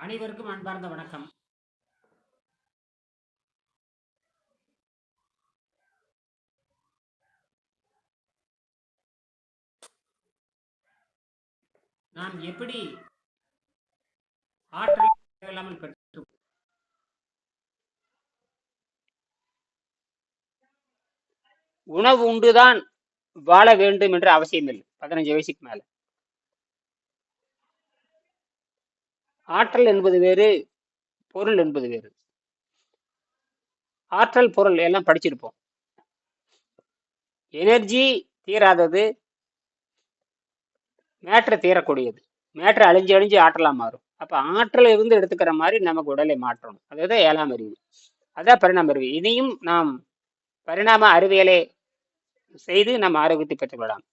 அனைவருக்கும் அன்பார்ந்த வணக்கம். நாம் எப்படி ஆற்றல் இல்லாமல் பெற்று உணவு உண்டுதான் வாழ வேண்டும் என்ற அவசியம் இல்லை பதினஞ்சு வயசுக்கு மேல. ஆற்றல் என்பது வேறு பொருள் என்பது வேறு. ஆற்றல் பொருள் எல்லாம் படிச்சிருப்போம். எனர்ஜி தீராதது மேட்ரு தீரக்கூடியது. மேட்ரு அழிஞ்சு அழிஞ்சு ஆற்றலாக மாறும். அப்போ ஆற்றலை இருந்து எடுத்துக்கிற மாதிரி நமக்கு உடலை மாற்றணும். அதுதான் ஏழாம் அறிவு. அதான் பரிணாம அறிவு. இதையும் நாம் பரிணாம அறிவியலை செய்து நம்ம ஆரோக்கியத்தை பெற்றுக்கொள்ளலாம்.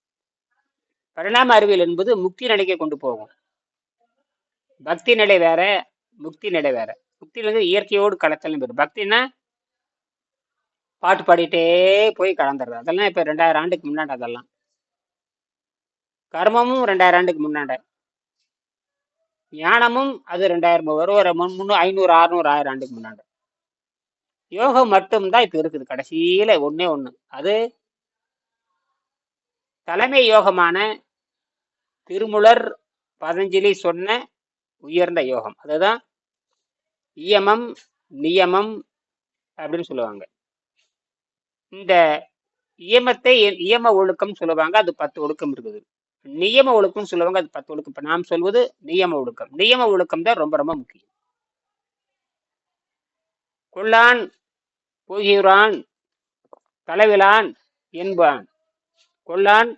பரிணாம அறிவியல் என்பது முக்தி நிலைக்கு கொண்டு போகும். பக்தி நிலை வேற முக்தி நிலை வேற. முக்தி வந்து இயற்கையோடு கலத்தலும் பேர் பக்தின்னா பாட்டு பாடிட்டே போய் கலந்துடுறது அதெல்லாம் இப்ப ரெண்டாயிரம் ஆண்டுக்கு முன்னாடி அதெல்லாம். கர்மமும் ரெண்டாயிரம் ஆண்டுக்கு முன்னாடி. ஞானமும் அது ரெண்டாயிரம் ஒரு ஒரு முன்னூறு ஐநூறு அறுநூறு ஆயிரம் ஆண்டுக்கு முன்னாடி. யோகம் மட்டும்தான் இப்போ இருக்குது. கடைசியில ஒண்ணே ஒன்று அது தலைமை யோகமான திருமுலர் பதஞ்சலி சொன்ன உயர்ந்த யோகம். அதுதான் இயமம் நியமம் அப்படின்னு சொல்லுவாங்க. இந்த இயமத்தை இயம ஒழுக்கம் சொல்லுவாங்க அது பத்து ஒழுக்கம் இருக்குது. நியம ஒழுக்கம் சொல்லுவாங்க அது பத்து ஒழுக்கம். இப்ப நாம் சொல்வது நியம ஒழுக்கம். நியம ஒழுக்கம் தான் ரொம்ப ரொம்ப முக்கியம். கொள்ளான் போகிறான் களவிலான் என்பான். கொள்ளான்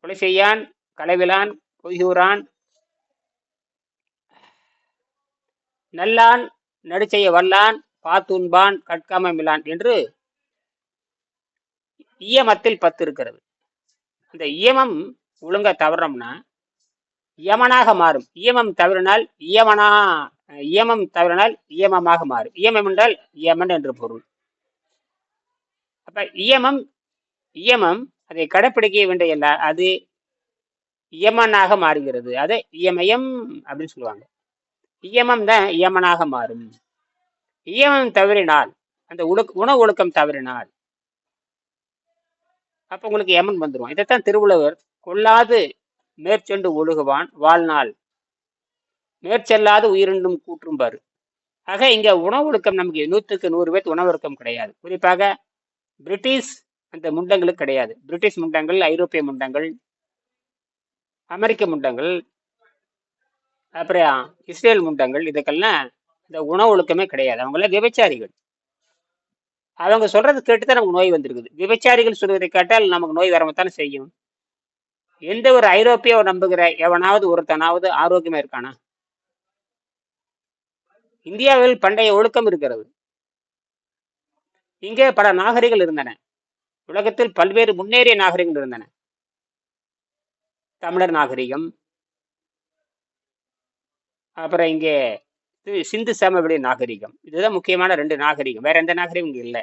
கொலை செய்யான் களவிலான் பொய்கூறான் நல்லான் நடுச்செய்ய வல்லான் பாத்துண்பான் கட்காமமிலான் என்று இயமத்தில் பத்து இருக்கிறது. இந்த இயமம் ஒழுங்கா தவறோம்னா இயமனாக மாறும். இயமம் தவறினால் இயமனா இயமம் தவறினால் இயமமாக மாறும். இயமம் என்றால் இயமன் என்று பொருள். அப்ப இயமம் இயமம் அதை கடைப்பிடிக்க வேண்டிய அது இயமனாக மாறுகிறது. அதை இயமயம் அப்படின்னு சொல்லுவாங்க. இயமம் தான் இயமனாக மாறும். இயமம் தவறினால் அந்த உழுக் உணவு ஒழுக்கம் தவறினால் அப்ப உங்களுக்கு யமன் வந்துடும் இதைத்தான் திருவள்ளுவர் கொல்லாது மேற்சென்று ஒழுகுவான் வாழ்நாள் மேற்செல்லாது உயிரிண்டும் கூற்றும்பாரு ஆக இங்க உணவு ஒழுக்கம் நமக்கு நூற்றுக்கு நூறு பேர்த்து உணவு ஒழுக்கம் கிடையாது. குறிப்பாக பிரிட்டிஷ் அந்த முண்டங்களுக்கு கிடையாது. பிரிட்டிஷ் முண்டங்கள் ஐரோப்பிய முண்டங்கள் அமெரிக்க முண்டங்கள் அப்புறம் இஸ்ரேல் முண்டங்கள் இதுக்கெல்லாம் இந்த உணவு ஒழுக்கமே கிடையாது. அவங்களாம் விபச்சாரிகள். அவங்க சொல்றது கேட்டுதான் நமக்கு நோய் வந்திருக்குது. விபச்சாரிகள் சொல்வதை கேட்டால் நமக்கு நோய் வரமத்தானே செய்யும். எந்த ஒரு ஐரோப்பிய நம்புகிற எவனாவது ஒருத்தனாவது ஆரோக்கியமா இருக்கானா? இந்தியாவில் பண்டைய ஒழுக்கம் இருக்கிறது. இங்கே பல நாகரிகள் இருந்தன. உலகத்தில் பல்வேறு முன்னேறிய நாகரிகங்கள் இருந்தன. தமிழர் நாகரிகம் அப்புறம் இங்கே சிந்து சமவெளி நாகரிகம். இதுதான் முக்கியமான ரெண்டு நாகரிகம். வேற எந்த நாகரிகம் இங்கே இல்லை.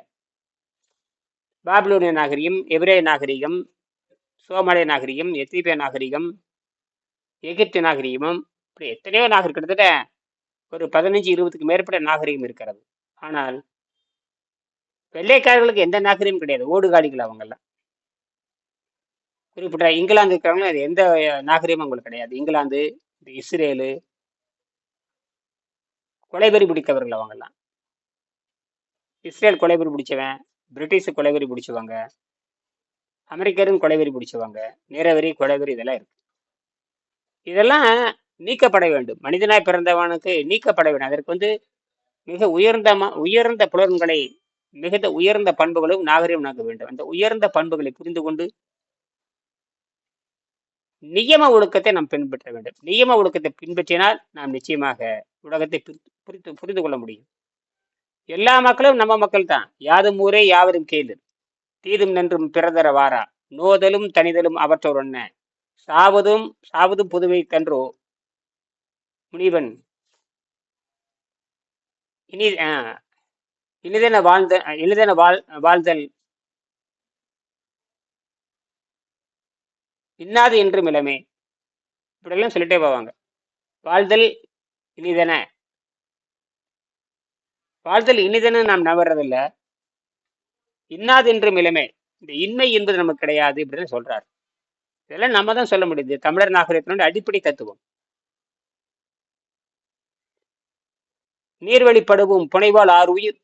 பாபிலோனிய நாகரிகம் எபிரேய நாகரிகம் சோமாலிய நாகரிகம் எத்தியோப்பிய நாகரிகம் எகிப்து நாகரிகமும் இப்படி எத்தனையோ நாகரிகம் கிட்டத்தட்ட ஒரு பதினஞ்சு இருபதுக்கு மேற்பட்ட நாகரிகம் இருக்கிறது. ஆனால் வெள்ளைக்காரர்களுக்கு எந்த நாகரிகம் கிடையாது. ஓடுகாலிகள் அவங்கெல்லாம். குறிப்பிட்ட இங்கிலாந்து இருக்கிறவங்களும் அது எந்த நாகரிகமும் அவங்களுக்கு கிடையாது. இங்கிலாந்து இந்த இஸ்ரேலு கொலைவெறி பிடித்தவர்கள் அவங்கெல்லாம். இஸ்ரேல் கொலைவெறி பிடிச்சவன் பிரிட்டிஷ் கொலைவெறி பிடிச்சவங்க அமெரிக்கரும் கொலைவெறி பிடிச்சவங்க நேரவெறி கொலைவெறி இதெல்லாம் இருக்கு. இதெல்லாம் நீக்கப்பட வேண்டும். மனிதனாய் பிறந்தவனுக்கு நீக்கப்பட வேண்டும். அதற்கு வந்து மிக உயர்ந்த உயர்ந்த புலன்களை மிகுந்த உயர்ந்த பண்புகளும் நாகரிகம் நாக்க வேண்டும். அந்த உயர்ந்த பண்புகளை புரிந்து கொண்டு நியம ஒழுக்கத்தை நாம் பின்பற்ற வேண்டும். நியம ஒழுக்கத்தை பின்பற்றினால் நாம் நிச்சயமாக உலகத்தை புரிந்து புரிந்து கொள்ள முடியும். எல்லா மக்களும் நம்ம மக்கள் தான் யாதும் ஊரே யாவரும் கேளு தீதும் நன்றும் பிறதர வாரா. நோதலும் தனிதலும் அவற்றோர் என்ன? சாவதும் சாவதும் புதுவை தன்றோ? முனிவன் இனி ஆஹ், இனிதென வாழ்ந்த இனிதென வாழ் வாழ்தல் இன்னாது என்றும் இளமே. இப்படியெல்லாம் சொல்லிட்டே போவாங்க. வாழ்தல் இனிதன. வாழ்தல் இனிதன நாம் நவறதில்ல. என்று இளமை. இந்த இன்மை என்பது நமக்கு கிடையாது இப்படின்னு சொல்றார். இதெல்லாம் நம்ம தான் சொல்ல முடியுது. தமிழர் நாகரிகத்தினுடைய அடிப்படை தத்துவம். நீர்வழி புனைவால் ஆறு உயிர்.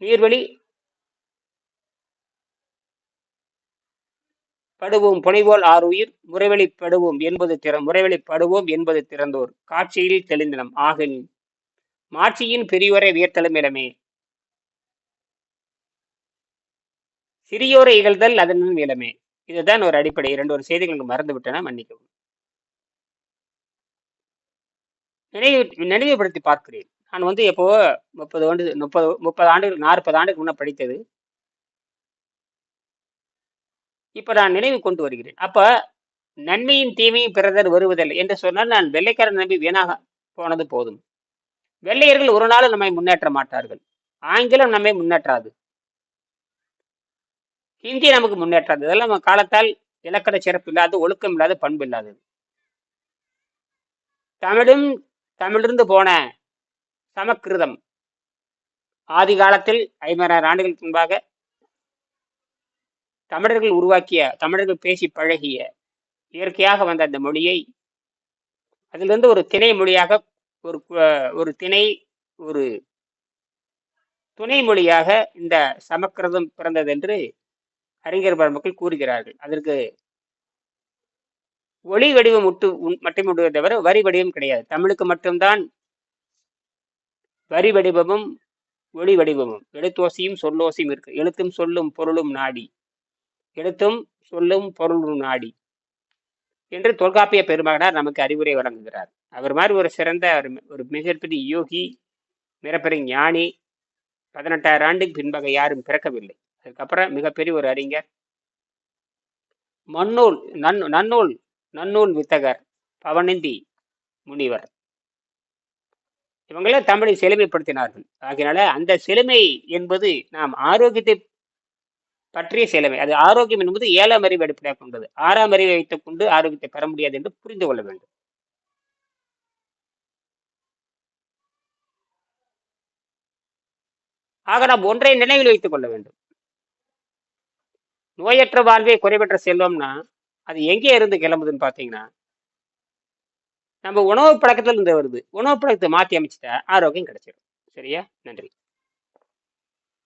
நீர்வழி படுவோம் புனைவோல் ஆறு உயிர் முறைவெளி படுவோம் என்பது திற முறைவெளி படுவோம் என்பது திறந்தோர். காட்சியில் தெளிந்தனம் ஆகின். மாட்சியின் பெரியோரை வியர்த்தலும் இளமே சிறியோரை இகழ்தல் அதன் இளமே இதுதான் ஒரு அடிப்படை. இரண்டு ஒரு செய்திகளுக்கு மறந்து விட்டன மன்னிக்கவும். நினைவு நினைவுபடுத்தி பார்க்கிறேன். நான் வந்து எப்போ முப்பது ஆண்டு முப்பது முப்பது ஆண்டுகள் நாற்பது ஆண்டுக்கு முன்ன படித்தது. இப்ப நான் நினைவு கொண்டு வருகிறேன். அப்ப நன்மையும் தீமையும் பிறதர் வருவதில்லை என்று சொன்னால் நான் வெள்ளைக்காரன் நம்பி வீணாக போனது போதும். வெள்ளையர்கள் ஒரு நாள் நம்மை முன்னேற்ற மாட்டார்கள். ஆங்கிலம் நம்மை முன்னேற்றாது. ஹிந்தி நமக்கு முன்னேற்றாது. இதெல்லாம் நம்ம காலத்தால் இலக்கண சிறப்பு இல்லாத ஒழுக்கம் இல்லாத பண்பு இல்லாதது. தமிழும் தமிழிருந்து போன சமக்கிருதம். ஆதி காலத்தில் ஐம்பதாயிரம் ஆண்டுகளுக்கு முன்பாக தமிழர்கள் உருவாக்கிய தமிழர்கள் பேசி பழகிய இயற்கையாக வந்த அந்த மொழியை அதிலிருந்து ஒரு திணை மொழியாக ஒரு ஒரு திணை ஒரு துணை மொழியாக இந்த சமக்கிரதம் பிறந்தது என்று அறிஞர் பெருமக்கள் கூறுகிறார்கள். அதற்கு ஒளி வடிவம் முட்டு மட்டும் உண்டு தவிர வரி வடிவம் கிடையாது. தமிழுக்கு மட்டும்தான் வரி வடிவமும் ஒளி வடிவமும். எழுத்தோசையும் சொல்லோசையும் இருக்கு. எழுத்தும் சொல்லும் பொருளும் நாடி. எழுத்தும் சொல்லும் பொருளும் நாடி என்று தொல்காப்பிய பெருமகனார் நமக்கு அறிவுரை வழங்குகிறார். அவர் மாதிரி ஒரு சிறந்த ஒரு- ஒரு மிகப்பெரிய யோகி மிகப்பெரிய ஞானி பதினெட்டாயிரம் ஆண்டுக்கு பின்பாக யாரும் பிறக்கவில்லை. அதுக்கப்புறம் மிகப்பெரிய ஒரு அறிஞர். மன்னூல் நன் நன்னூல் நன்னூல் வித்தகர் பவனிந்தி முனிவர். இவங்களே தமிழை செழுமைப்படுத்தினார்கள். ஆகையினால அந்த செழுமை என்பது நாம் ஆரோக்கியத்தை பற்றிய செயலமை அது ஆரோக்கியம் என்பது ஏழாம் அறிவு அடிப்படையாக கொண்டது. ஆறாம் அறிவை வைத்துக் கொண்டு ஆரோக்கியத்தை பெற முடியாது என்று புரிந்து கொள்ள வேண்டும். ஆக நாம் ஒன்றை நினைவில் வைத்துக் கொள்ள வேண்டும். நோயற்ற வாழ்வே குறைபெற்ற செல்வம்னா அது எங்கே இருந்து கிளம்புதுன்னு பார்த்தீங்கன்னா நம்ம உணவு பழக்கத்துல இருந்து வருது. உணவு பழக்கத்தை மாற்றி அமைச்சிட்டா ஆரோக்கியம் கிடைச்சிடும் சரியா? நன்றி.